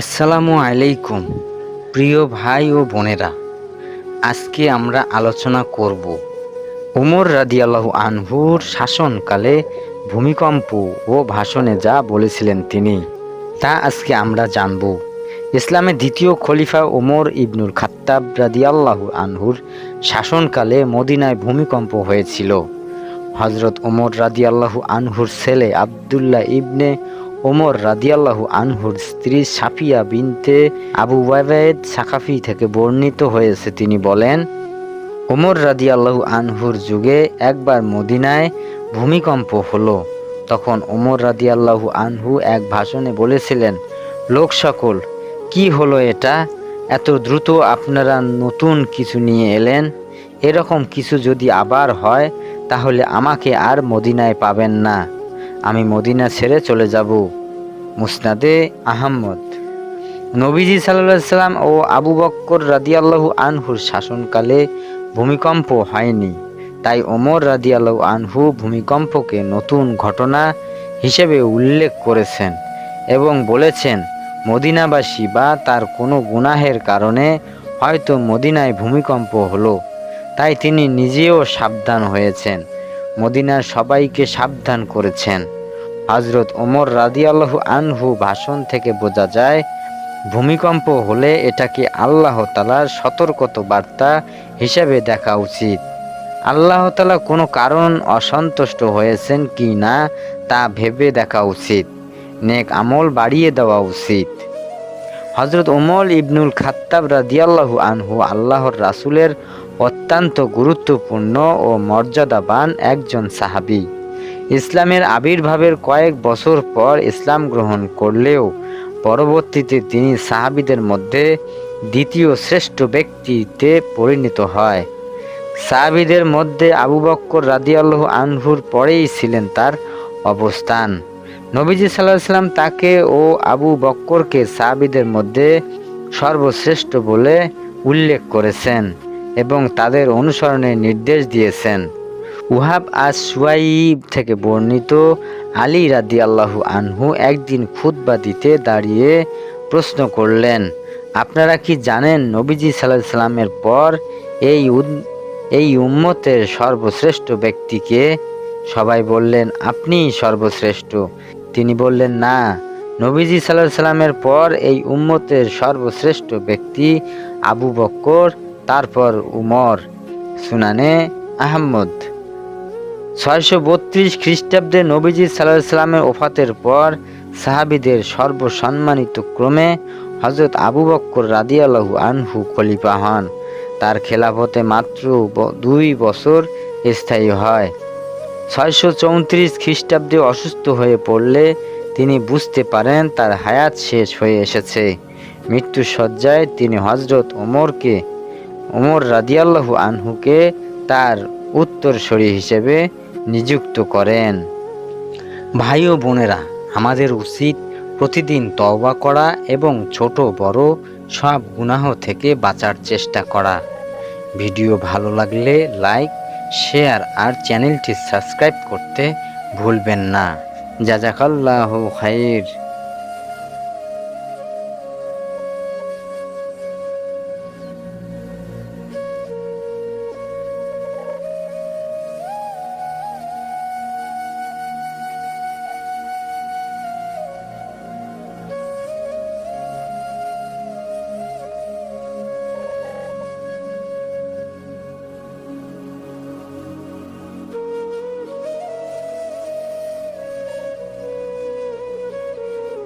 আসসালামু আলাইকুম, প্রিয় ভাই ও বোনেরা। আজকে আমরা আলোচনা করব উমর রাদিয়াল্লাহু আনহুর শাসনকালে ভূমিকম্প ও ভাষণে যা বলেছিলেন তিনি, তা আজকে আমরা জানব। ইসলামের দ্বিতীয় খলিফা ওমর ইবনুল খাত্তাব রাদিয়াল্লাহু আনহুর শাসনকালে মদিনায় ভূমিকম্প হয়েছিল। হজরত ওমর রাদিয়াল্লাহু আনহুর ছেলে আবদুল্লাহ ইবনে ওমর রাদিয়াল্লাহু আনহুর স্ত্রী সাফিয়া বিনতে আবু ওয়াবেদ সাকাফি থেকে বর্ণিত হয়েছে। তিনি বলেন, ওমর রাদিয়াল্লাহু আনহুর যুগে একবার মদিনায় ভূমিকম্প হলো। তখন ওমর রাদিয়াল্লাহু আনহু এক ভাষণে বলেছিলেন, লোক সকল, কি হলো এটা? এত দ্রুত আপনারা নতুন কিছু নিয়ে এলেন? এরকম কিছু যদি আবার হয়, তাহলে আমাকে আর মদিনায় পাবেন না। আমি মদিনা ছেড়ে চলে যাব। মুসনাদে আহম্মদ। নবীজি সাল্লাহ সাল্লাম ও আবু বক্কর রাদিয়াল্লাহু আনহুর শাসনকালে ভূমিকম্প হয়নি। তাই ওমর রাদিয়াল্লাহু আনহু ভূমিকম্পকে নতুন ঘটনা হিসেবে উল্লেখ করেছেন এবং বলেছেন, মদিনাবাসী বা তার কোনো গুনাহের কারণে হয়তো মদিনায় ভূমিকম্প হলো। তাই তিনি নিজেও সাবধান হয়েছেন। মদিনার সবাইকে সাবধান করেছেন। হজরত ওমর রাদিয়াল্লাহু আনহু ভাষণ থেকে বোঝা যায়, ভূমিকম্প হলে এটাকে আল্লাহ তালার সতর্কত বার্তা হিসেবে দেখা উচিত। আল্লাহ তালা কোনো কারণ অসন্তুষ্ট হয়েছেন কি না তা ভেবে দেখা উচিত। নেক আমল বাড়িয়ে দেওয়া উচিত। হজরত ওমর ইবনুল খাত্তাব রাদিয়াল্লাহু আনহু আল্লাহর রাসুলের অত্যন্ত গুরুত্বপূর্ণ ও মর্যাদাবান একজন সাহাবী। ইসলামের আবির্ভাবের কয়েক বছর পর ইসলাম গ্রহণ করলেও পরবর্তীতে তিনি সাহাবিদের মধ্যে দ্বিতীয় শ্রেষ্ঠ ব্যক্তিতে পরিণত হয়। সাহাবিদের মধ্যে আবু বক্কর রাদিয়াল্লাহ আনহুর পরেই ছিলেন তার অবস্থান। নবীজি সাল্লাহ সাল্লাম তাকে ও আবু বক্করকে সাহাবিদের মধ্যে সর্বশ্রেষ্ঠ বলে উল্লেখ করেছেন। এবং তাদের অনুসরণের নির্দেশ দিয়েছেন। উহাব আজ সুয়াইব থেকে বর্ণিত আলী রাদি আল্লাহু আনহু একদিন খুতবা দিতে দাঁড়িয়ে প্রশ্ন করলেন, আপনারা কি জানেন নবীজি সাল্লাহ সাল্লামের পর এই এই উম্মতের সর্বশ্রেষ্ঠ ব্যক্তিকে সবাই বললেন আপনিই সর্বশ্রেষ্ঠ। তিনি বললেন, না, নবীজি সাল্লাহ সাল্লামের পর এই উম্মতের সর্বশ্রেষ্ঠ ব্যক্তি আবু বক্কর তারপর উমর, সুনানে আহম্মদ ছয়শো বত্রিশ খ্রিস্টাব্দে নবীজি সাল্লাহ সাল্লামের ওফাতের পর সাহাবিদের সর্বসম্মানিত ক্রমে হজরত আবু বক্কর রাদিয়াল্লাহু আনহু খলিফা হন। তার খেলাফতে মাত্র দুই বছর স্থায়ী হয়। ছয়শো চৌত্রিশ খ্রিস্টাব্দে অসুস্থ হয়ে পড়লে তিনি বুঝতে পারেন তার হায়াত শেষ হয়ে এসেছে। মৃত্যু তিনি হজরত ওমরকে ওমর রাদিয়াল্লাহু আনহুকে তার উত্তরসরী হিসেবে নিযুক্ত করেন। ভাই ও বোনেরা, আমাদের উচিত প্রতিদিন তওবা করা এবং ছোট বড় সব গুনাহ থেকে বাঁচার চেষ্টা করা। ভিডিও ভালো লাগলে লাইক, শেয়ার আর চ্যানেলটি সাবস্ক্রাইব করতে ভুলবেন না। জাজাকাল্লাহ খাইর।